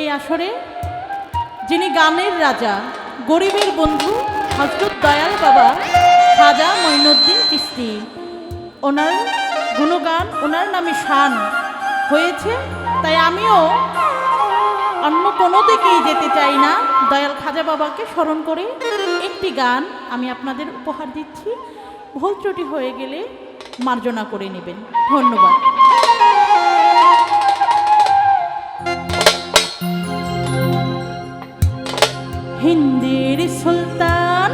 এই আসরে, যিনি গানের রাজা, গরিবের বন্ধু, হজরত দয়াল বাবা, খাজা মঈনুদ্দিন কিস্তি ওনার গুণগান, ওনার নামে শান হয়েছে, তাই আমিও অন্য কোনো দিকেই যেতে চাই না। দয়াল খাজা বাবাকে স্মরণ করে একটি গান আমি আপনাদের উপহার দিচ্ছি। ভুল ত্রুটি হয়ে গেলে মার্জনা করে নেবেন। ধন্যবাদ। হিন্দির সুলতান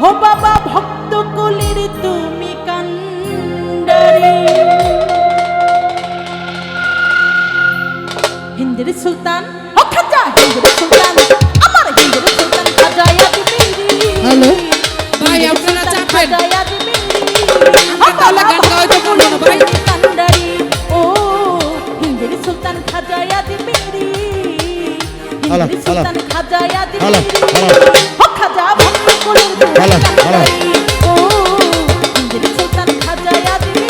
হো বাবা ভক্ত কলির তুমি কান্ডারি হিন্দির সুলতান ও খাজা হিন্দির সুলতান আমার হিন্দির সুলতান হ্যালো? ভাই, আপনারা চাপেন।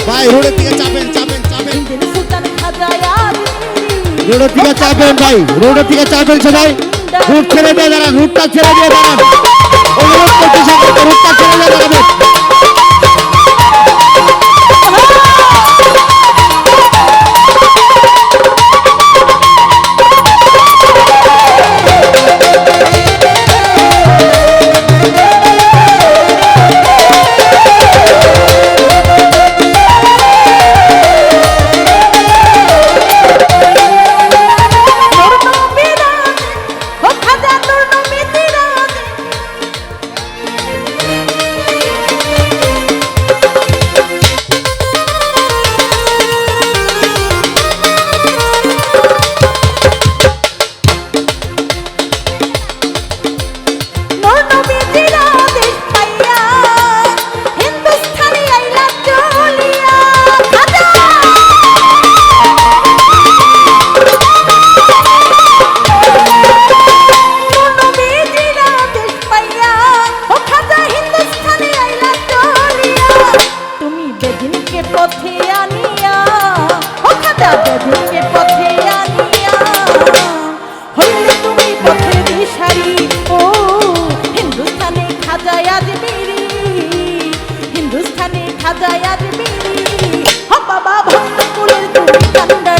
ভাই রোডের দিকে চাপেন চাপেন চাপেন। রোডের দিকে চাপেন ভাই। রোডের দিকে চাপেন সবাই। রুট ছেড়ে দিয়ে দাঁড়ান রুটটা ছেড়ে দিয়ে দাঁড়ান। অনুরোধ করছি রুটটা ছেড়ে দিয়ে দাঁড়াবেন। কুলের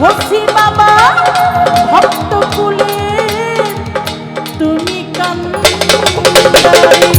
বসি বাবা ভক্ত কুলের তুমি কান্দারি